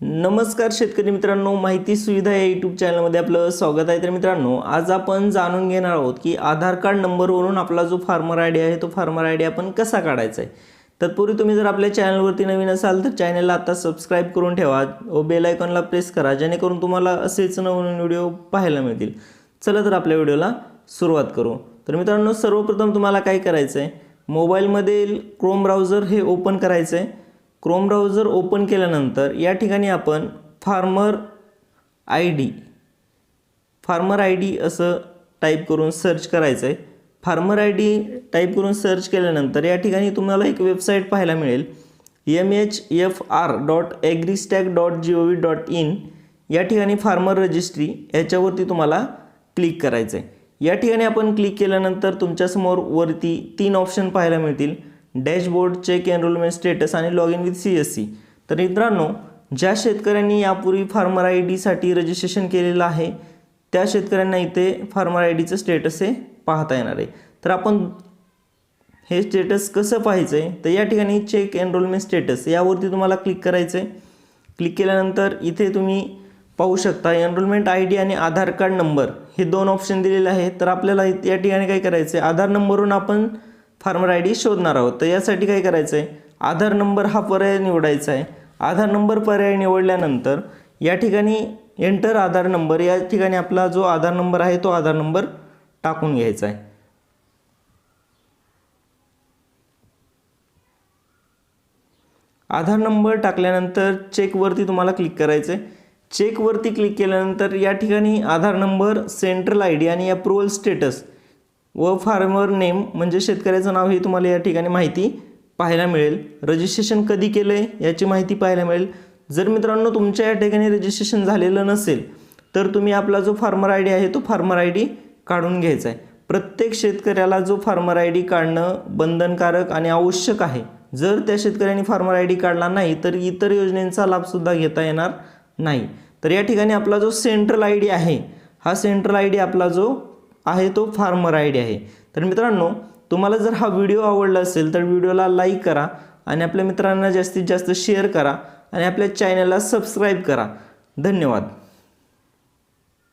नमस्कार शेतकरी मित्रांनो माहिती सुविधा या यूट्यूब चॅनलमध्ये आपलं स्वागत आहे. तर मित्रांनो आज आपण जाणून घेणार आहोत की आधार कार्ड नंबरवरून आपला जो फार्मर आय डी आहे तो फार्मर आय डी आपण कसा काढायचा आहे? तत्पूर्वी तुम्ही जर आपल्या चॅनलवरती नवीन असाल तर चॅनलला आता सबस्क्राईब करून ठेवा व बेल आयकॉनला प्रेस करा जेणेकरून तुम्हाला असेच नवीन व्हिडिओ पाहायला मिळतील. चला तर आपल्या व्हिडिओला सुरुवात करू. तर मित्रांनो सर्वप्रथम तुम्हाला काय करायचं आहे मोबाईलमधील क्रोम ब्राउझर हे ओपन करायचं आहे क्रोम ब्राउझर ओपन केल्यानंतर या ठिकाणी आपण farmer I D farmer I D असं टाईप करून सर्च करायचं आहे फार्मर आय डी टाईप करून सर्च केल्यानंतर या ठिकाणी तुम्हाला एक वेबसाईट पाहायला मिळेल. M H F R dot agristack dot G O V dot in या ठिकाणी फार्मर रजिस्ट्री ह्याच्यावरती तुम्हाला क्लिक करायचं आहे या ठिकाणी आपण क्लिक केल्यानंतर तुमच्यासमोर वरती तीन ऑप्शन पाहायला मिळतील. डॅशबोर्ड चेक एनरोलमेंट स्टेटस आणि log in with C S C तर मित्रांनो ज्या शेतकऱ्यांनी यापूर्वी फार्मर आय डीसाठी रजिस्ट्रेशन केलेलं आहे त्या शेतकऱ्यांना इथे फार्मर आय डीचं स्टेटस हे पाहता येणार आहे. तर आपण हे स्टेटस कसं पाहायचं आहे तर या ठिकाणी चेक एनरोलमेंट स्टेटस यावरती तुम्हाला क्लिक करायचं आहे क्लिक केल्यानंतर इथे तुम्ही पाहू शकता एनरोलमेंट आय डी आणि आधार कार्ड नंबर हे दोन ऑप्शन दिलेले आहेत. तर आपल्याला या ठिकाणी काय करायचं आहे आधार नंबरवरून आपण फार्मर आय डी शोधणार आहोत. तर यासाठी काय करायचं आहे आधार नंबर हा पर्याय निवडायचा आहे. आधार नंबर पर्याय निवडल्यानंतर या ठिकाणी एंटर आधार नंबर या ठिकाणी आपला जो आधार नंबर आहे तो आधार नंबर टाकून घ्यायचा आहे. आधार नंबर टाकल्यानंतर चेकवरती तुम्हाला क्लिक करायचं आहे चेकवरती क्लिक केल्यानंतर या ठिकाणी Aadhaar number central I D आणि अप्रुव्हल स्टेटस व फार्मर नेम म्हणजे शेतकऱ्याचं नाव हे तुम्हाला या ठिकाणी माहिती पाहायला मिळेल. रजिस्ट्रेशन कधी केलं आहे याची माहिती पाहायला मिळेल. जर मित्रांनो तुमच्या या ठिकाणी रजिस्ट्रेशन झालेलं नसेल तर तुम्ही आपला जो फार्मर आय डी आहे तो फार्मर आय डी काढून घ्यायचा आहे. प्रत्येक शेतकऱ्याला जो फार्मर आय डी काढणं बंधनकारक आणि आवश्यक आहे. जर त्या शेतकऱ्यांनी फार्मर आय डी काढला नाही तर इतर योजनेचा लाभसुद्धा घेता येणार नाही. तर या ठिकाणी आपला जो सेंट्रल आय डी आहे हा सेंट्रल आय डी आपला जो आहे तो फार्मर आय डी आहे. तर मित्रांनो तुम्हाला जर हा व्हिडिओ आवडला असेल तर व्हिडिओला लाईक करा आणि आपल्या मित्रांना जास्तीत जास्त शेअर करा आणि आपल्या चॅनलला सबस्क्राईब करा. धन्यवाद.